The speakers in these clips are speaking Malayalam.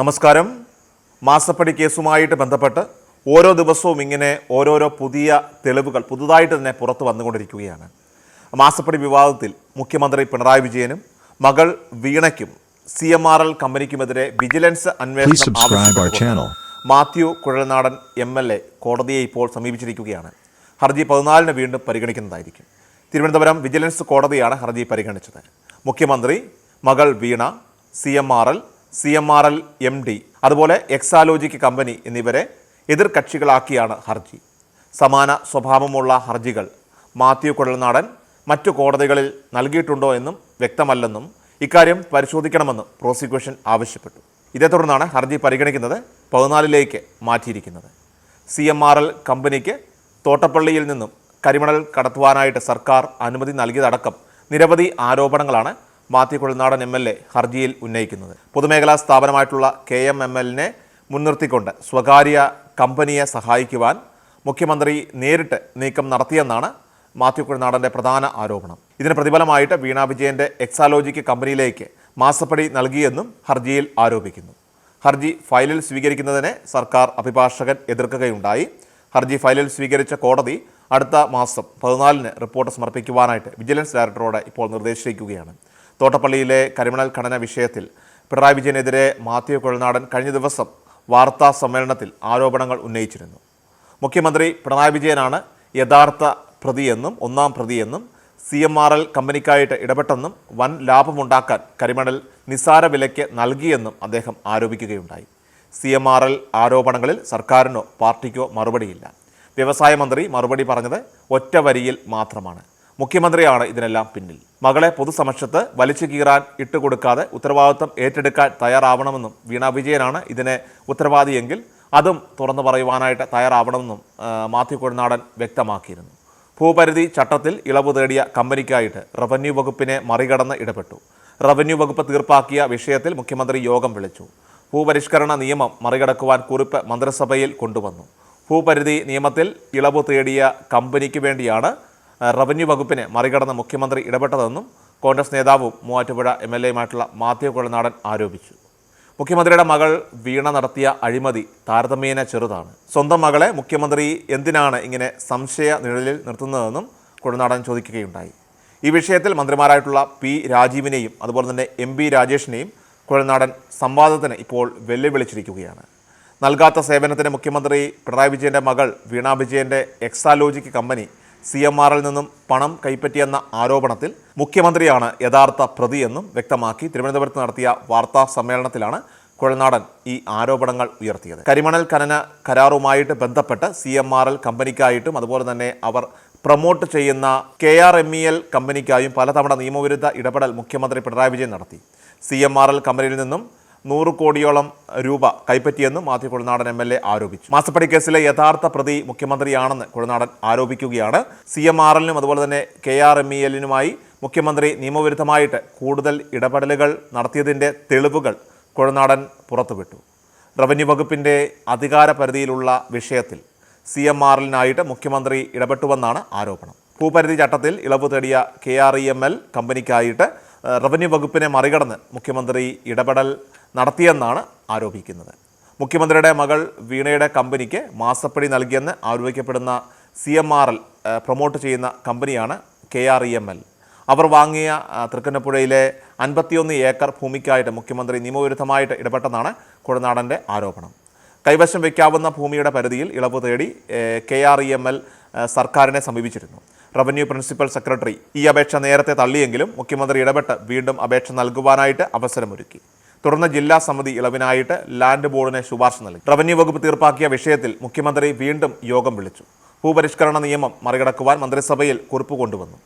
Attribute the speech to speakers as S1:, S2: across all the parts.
S1: നമസ്കാരം. മാസപ്പടി കേസുമായിട്ട് ബന്ധപ്പെട്ട് ഓരോ ദിവസവും ഇങ്ങനെ ഓരോരോ പുതിയ തെളിവുകൾ പുതുതായിട്ട് തന്നെ പുറത്തു വന്നുകൊണ്ടിരിക്കുകയാണ്. മാസപ്പടി വിവാദത്തിൽ മുഖ്യമന്ത്രി പിണറായി വിജയനും മകൾ വീണയ്ക്കും സി എം ആർ എൽ കമ്പനിക്കുമെതിരെ വിജിലൻസ് അന്വേഷണം. Mathew Kuzhalnadan M L A കോടതിയെ ഇപ്പോൾ സമീപിച്ചിരിക്കുകയാണ്. ഹർജി പതിനാലിന് വീണ്ടും പരിഗണിക്കുന്നതായിരിക്കും. തിരുവനന്തപുരം വിജിലൻസ് കോടതിയാണ് ഹർജി പരിഗണിച്ചത്. മുഖ്യമന്ത്രി മകൾ Veena C M R L C M R L M D അതുപോലെ എക്സാലോജിക് കമ്പനി എന്നിവരെ എതിർകക്ഷികളാക്കിയാണ് ഹർജി. സമാന സ്വഭാവമുള്ള ഹർജികൾ മാത്യു കുഴൽനാടൻ മറ്റു കോടതികളിൽ നൽകിയിട്ടുണ്ടോ എന്നും വ്യക്തമല്ലെന്നും ഇക്കാര്യം പരിശോധിക്കണമെന്നും പ്രോസിക്യൂഷൻ ആവശ്യപ്പെട്ടു. ഇതേ തുടർന്നാണ് ഹർജി പരിഗണിക്കുന്നത് പതിനാലിലേക്ക് മാറ്റിയിരിക്കുന്നത്. സി എം ആർ എൽ കമ്പനിക്ക് തോട്ടപ്പള്ളിയിൽ നിന്നും കരിമണൽ കടത്തുവാനായിട്ട് സർക്കാർ അനുമതി നൽകിയതടക്കം നിരവധി ആരോപണങ്ങളാണ് മാത്യു നാടൻ എം എൽ എ ഹർജിയിൽ ഉന്നയിക്കുന്നത്. പൊതുമേഖലാ സ്ഥാപനമായിട്ടുള്ള കെ എം എം എല്ലിനെ മുൻനിർത്തിക്കൊണ്ട് സ്വകാര്യ കമ്പനിയെ സഹായിക്കുവാൻ മുഖ്യമന്ത്രി നേരിട്ട് നീക്കം നടത്തിയെന്നാണ് മാത്യു നാടന്റെ പ്രധാന ആരോപണം. ഇതിന് പ്രതിഫലമായിട്ട് വീണാ വിജയന്റെ എക്സാലോജിക്ക് കമ്പനിയിലേക്ക് മാസപ്പടി നൽകിയെന്നും ഹർജിയിൽ ആരോപിക്കുന്നു. ഹർജി ഫയലിൽ സ്വീകരിക്കുന്നതിനെ സർക്കാർ അഭിഭാഷകൻ എതിർക്കുകയുണ്ടായി. ഹർജി ഫയലിൽ സ്വീകരിച്ച കോടതി അടുത്ത മാസം പതിനാലിന് റിപ്പോർട്ട് സമർപ്പിക്കുവാനായിട്ട് വിജിലൻസ് ഡയറക്ടറോട് ഇപ്പോൾ നിർദ്ദേശിച്ചിരിക്കുകയാണ്. തോട്ടപ്പള്ളിയിലെ കരിമണൽ ഖനന വിഷയത്തിൽ പിണറായി വിജയനെതിരെ മാത്യു കുഴൽനാടൻ കഴിഞ്ഞ ദിവസം വാർത്താ സമ്മേളനത്തിൽ ആരോപണങ്ങൾ ഉന്നയിച്ചിരുന്നു. മുഖ്യമന്ത്രി പിണറായി വിജയനാണ് യഥാർത്ഥ പ്രതിയെന്നും ഒന്നാം പ്രതിയെന്നും സി എം ആർ എൽ കമ്പനിക്കായിട്ട് ഇടപെട്ടെന്നും വൻ ലാഭമുണ്ടാക്കാൻ കരിമണൽ നിസാര വിലയ്ക്ക് നൽകിയെന്നും അദ്ദേഹം ആരോപിക്കുകയുണ്ടായി. സി എം ആർ എൽ ആരോപണങ്ങളിൽ സർക്കാരിനോ പാർട്ടിക്കോ മറുപടിയില്ല. വ്യവസായ മന്ത്രി മറുപടി പറഞ്ഞത് ഒറ്റ വരിയിൽ മാത്രമാണ്. മുഖ്യമന്ത്രിയാണ് ഇതിനെല്ലാം പിന്നിൽ. മകളെ പൊതുസമക്ഷത്ത് വലിച്ചു കീറാൻ ഇട്ടുകൊടുക്കാതെ ഉത്തരവാദിത്വം ഏറ്റെടുക്കാൻ തയ്യാറാവണമെന്നും വീണ വിജയനാണ് ഇതിനെ ഉത്തരവാദിയെങ്കിൽ അതും തുറന്നു പറയുവാനായിട്ട് തയ്യാറാവണമെന്നും മാത്യു കൊഴുനാടൻ വ്യക്തമാക്കിയിരുന്നു. ഭൂപരിധി ചട്ടത്തിൽ ഇളവ് തേടിയ കമ്പനിക്കായിട്ട് റവന്യൂ വകുപ്പിനെ മറികടന്ന് ഇടപെട്ടു. റവന്യൂ വകുപ്പ് തീർപ്പാക്കിയ വിഷയത്തിൽ മുഖ്യമന്ത്രി യോഗം വിളിച്ചു. ഭൂപരിഷ്കരണ നിയമം മറികടക്കുവാൻ കുറിപ്പ് മന്ത്രിസഭയിൽ കൊണ്ടുവന്നു. ഭൂപരിധി നിയമത്തിൽ ഇളവ് തേടിയ കമ്പനിക്ക് വേണ്ടിയാണ് റവന്യൂ വകുപ്പിനെ മറികടന്ന് മുഖ്യമന്ത്രി ഇടപെട്ടതെന്നും കോൺഗ്രസ് നേതാവും മൂവാറ്റുപുഴ എം എൽ എയുമായിട്ടുള്ള മാത്യു കൊളനാടൻ ആരോപിച്ചു. മുഖ്യമന്ത്രിയുടെ മകൾ വീണ നടത്തിയ അഴിമതി താരതമ്യേന ചെറുതാണ്. സ്വന്തം മകളെ മുഖ്യമന്ത്രി എന്തിനാണ് ഇങ്ങനെ സംശയ നിഴലിൽ നിർത്തുന്നതെന്നും കൊഴുനാടൻ ചോദിക്കുകയുണ്ടായി. ഈ വിഷയത്തിൽ മന്ത്രിമാരായിട്ടുള്ള പി രാജീവിനെയും അതുപോലെ തന്നെ എം പി രാജേഷിനെയും കുഴൽനാടൻ സംവാദത്തിന് ഇപ്പോൾ വെല്ലുവിളിച്ചിരിക്കുകയാണ്. നൽകാത്ത സേവനത്തിന് മുഖ്യമന്ത്രി പിണറായി വിജയന്റെ മകൾ വീണ വിജയന്റെ എക്സാലോജിക് കമ്പനി സി എം ആറിൽ നിന്നും പണം കൈപ്പറ്റിയെന്ന ആരോപണത്തിൽ മുഖ്യമന്ത്രിയാണ് യഥാർത്ഥ പ്രതിയെന്നും വ്യക്തമാക്കി തിരുവനന്തപുരത്ത് നടത്തിയ വാർത്താ സമ്മേളനത്തിലാണ് കുഴൽനാടൻ ഈ ആരോപണങ്ങൾ ഉയർത്തിയത്. കരിമണൽ ഖനന കരാറുമായിട്ട് ബന്ധപ്പെട്ട് സി എം ആർ എൽ കമ്പനിക്കായിട്ടും അതുപോലെ തന്നെ അവർ പ്രൊമോട്ട് ചെയ്യുന്ന K R M E L കമ്പനിക്കായും പലതവണ നിയമവിരുദ്ധ ഇടപെടൽ മുഖ്യമന്ത്രി പിണറായി വിജയൻ നടത്തി. സി എം ആർ എൽ കമ്പനിയിൽ നിന്നും നൂറ് കോടിയോളം രൂപ കൈപ്പറ്റിയെന്നും Mathew Kuzhalnadan M L A ആരോപിച്ചു. മാസപ്പടി കേസിലെ യഥാർത്ഥ പ്രതി മുഖ്യമന്ത്രിയാണെന്ന് കുഴനാടൻ ആരോപിക്കുകയാണ്. സി എം ആർ എല്ലിനും അതുപോലെ തന്നെ കെ ആർ എം ഇ എല്ലിനുമായി മുഖ്യമന്ത്രി നിയമവിരുദ്ധമായിട്ട് കൂടുതൽ ഇടപെടലുകൾ നടത്തിയതിന്റെ തെളിവുകൾ കുഴനാടൻ പുറത്തുവിട്ടു. റവന്യൂ വകുപ്പിന്റെ അധികാര പരിധിയിലുള്ള വിഷയത്തിൽ സി എം ആർ എല്ലിനായിട്ട് മുഖ്യമന്ത്രി ഇടപെട്ടുവെന്നാണ് ആരോപണം. ഭൂപരിധി ചട്ടത്തിൽ ഇളവ് തേടിയ K R E M L കമ്പനിക്കായിട്ട് revenue വകുപ്പിനെ മറികടന്ന് മുഖ്യമന്ത്രി ഇടപെടൽ നടത്തിയെന്നാണ് ആരോപിക്കുന്നത്. മുഖ്യമന്ത്രിയുടെ മകൾ വീണയുടെ കമ്പനിക്ക് മാസപ്പടി നൽകിയെന്ന് ആരോപിക്കപ്പെടുന്ന C M R L promote ചെയ്യുന്ന കമ്പനിയാണ് K R E M L. അവർ വാങ്ങിയ തൃക്കന്നപ്പുഴയിലെ അൻപത്തിയൊന്ന് ഏക്കർ ഭൂമിക്കായിട്ട് മുഖ്യമന്ത്രി നിയമവിരുദ്ധമായിട്ട് ഇടപെട്ടെന്നാണ് കുഴനാടന്റെ ആരോപണം. കൈവശം വയ്ക്കാവുന്ന ഭൂമിയുടെ പരിധിയിൽ ഇളവ് തേടി K R E M L സർക്കാരിനെ സമീപിച്ചിരുന്നു. റവന്യൂ പ്രിൻസിപ്പൽ സെക്രട്ടറി ഈ അപേക്ഷ നേരത്തെ തള്ളിയെങ്കിലും മുഖ്യമന്ത്രി ഇടപെട്ട് വീണ്ടും അപേക്ഷ നൽകുവാനായിട്ട് അവസരമൊരുക്കി. തുടർന്ന് ജില്ലാ സമിതി ഇളവിനായിട്ട് ലാൻഡ് ബോർഡിന് ശുപാർശ നൽകി. റവന്യൂ വകുപ്പ് തീർപ്പാക്കിയ വിഷയത്തിൽ മുഖ്യമന്ത്രി വീണ്ടും യോഗം വിളിച്ചു. ഭൂപരിഷ്കരണ നിയമം മറികടക്കുവാൻ മന്ത്രിസഭയിൽ കുറിപ്പ് കൊണ്ടുവന്നു.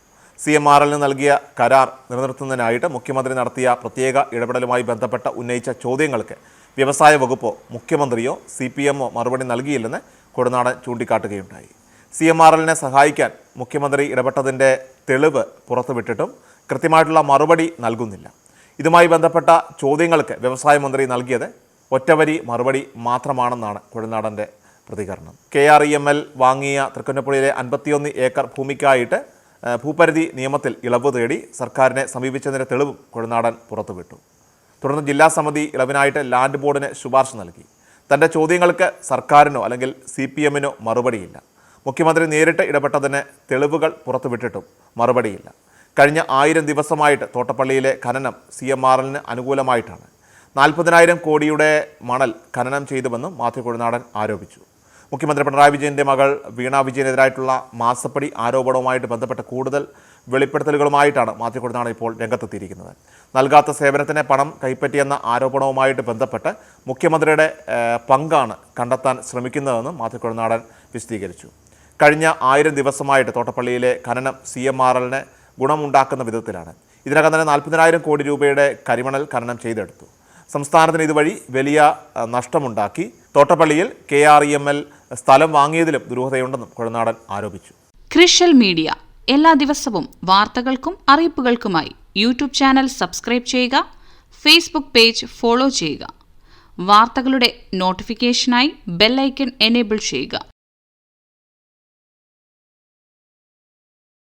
S1: സി എം ആർ എല്ലിന് നൽകിയ കരാർ നിലനിർത്തുന്നതിനായിട്ട് മുഖ്യമന്ത്രി നടത്തിയ പ്രത്യേക ഇടപെടലുമായി ബന്ധപ്പെട്ട ഉന്നയിച്ച ചോദ്യങ്ങൾക്ക് വ്യവസായ വകുപ്പോ മുഖ്യമന്ത്രിയോ സി പി എമ്മോ മറുപടി നൽകിയില്ലെന്ന് കൊടുനാടൻ ചൂണ്ടിക്കാട്ടുകയുണ്ടായി. സി എം ആർ എല്ലിനെ സഹായിക്കാൻ മുഖ്യമന്ത്രി ഇടപെട്ടതിന്റെ തെളിവ് പുറത്തുവിട്ടിട്ടും കൃത്യമായിട്ടുള്ള മറുപടി നൽകുന്നില്ല. ഇതുമായി ബന്ധപ്പെട്ട ചോദ്യങ്ങൾക്ക് വ്യവസായ മന്ത്രി നൽകിയത് ഒറ്റവരി മറുപടി മാത്രമാണെന്നാണ് കുഴൽനാടന്റെ പ്രതികരണം. K R E M L വാങ്ങിയ തൃക്കുന്നപ്പുഴയിലെ അൻപത്തിയൊന്ന് ഏക്കർ ഭൂമിക്കായിട്ട് ഭൂപരിധി നിയമത്തിൽ ഇളവ് തേടി സർക്കാരിനെ സമീപിച്ചതിന്റെ തെളിവും കുഴൽനാടൻ പുറത്തുവിട്ടു. തുടർന്ന് ജില്ലാ സമിതി ഇളവിനായിട്ട് ലാൻഡ് ബോർഡിന് ശുപാർശ നൽകി. തന്റെ ചോദ്യങ്ങൾക്ക് സർക്കാരിനോ അല്ലെങ്കിൽ സി പി എമ്മിനോ മറുപടിയില്ല. മുഖ്യമന്ത്രി നേരിട്ട് ഇടപെട്ടതിന് തെളിവുകൾ പുറത്തുവിട്ടിട്ടും മറുപടിയില്ല. കഴിഞ്ഞ ആയിരം ദിവസമായിട്ട് തോട്ടപ്പള്ളിയിലെ ഖനനം സി എം ആർ എല്ലിന് അനുകൂലമായിട്ടാണ്. നാൽപ്പതിനായിരം കോടിയുടെ മണൽ ഖനനം ചെയ്തുവെന്നും മാത്യു കൊഴുനാടൻ ആരോപിച്ചു. മുഖ്യമന്ത്രി പിണറായി വിജയന്റെ മകൾ വീണ വിജയനെതിരായിട്ടുള്ള മാസപ്പടി ആരോപണവുമായിട്ട് ബന്ധപ്പെട്ട കൂടുതൽ വെളിപ്പെടുത്തലുകളുമായിട്ടാണ് മാത്യു കൊഴുനാടൻ ഇപ്പോൾ രംഗത്തെത്തിയിരിക്കുന്നത്. നൽകാത്ത സേവനത്തിന് പണം കൈപ്പറ്റിയെന്ന ആരോപണവുമായിട്ട് ബന്ധപ്പെട്ട് മുഖ്യമന്ത്രിയുടെ പങ്കാണ് കണ്ടെത്താൻ ശ്രമിക്കുന്നതെന്നും മാത്യു കൊഴുനാടൻ വിശദീകരിച്ചു. കഴിഞ്ഞ ആയിരം ദിവസമായിട്ട് തോട്ടപ്പള്ളിയിലെ ഖനനം സി എം ആർ എല്ലിന് ഗുണമുണ്ടാക്കുന്ന വിധത്തിലാണ്. ഇതിനകം തന്നെ നാൽപ്പതിനായിരം കോടി രൂപയുടെ കരിമണൽ ഖനനം ചെയ്തെടുത്തു. സംസ്ഥാനത്തിന് ഇതുവഴി വലിയ നഷ്ടമുണ്ടാക്കി. തോട്ടപ്പള്ളിയിൽ K R E M L സ്ഥലം വാങ്ങിയതിലും ദുരൂഹതയുണ്ടെന്നും കുഴനാടൻ ആരോപിച്ചു.
S2: ക്രിഷ്യൽ മീഡിയ. എല്ലാ ദിവസവും വാർത്തകൾക്കും അറിയിപ്പുകൾക്കുമായി യൂട്യൂബ് ചാനൽ സബ്സ്ക്രൈബ് ചെയ്യുക ഫേസ്ബുക്ക് പേജ് ഫോളോ ചെയ്യുക. വാർത്തകളുടെ നോട്ടിഫിക്കേഷനായി ബെല്ലൈക്കൺ എനേബിൾ ചെയ്യുക.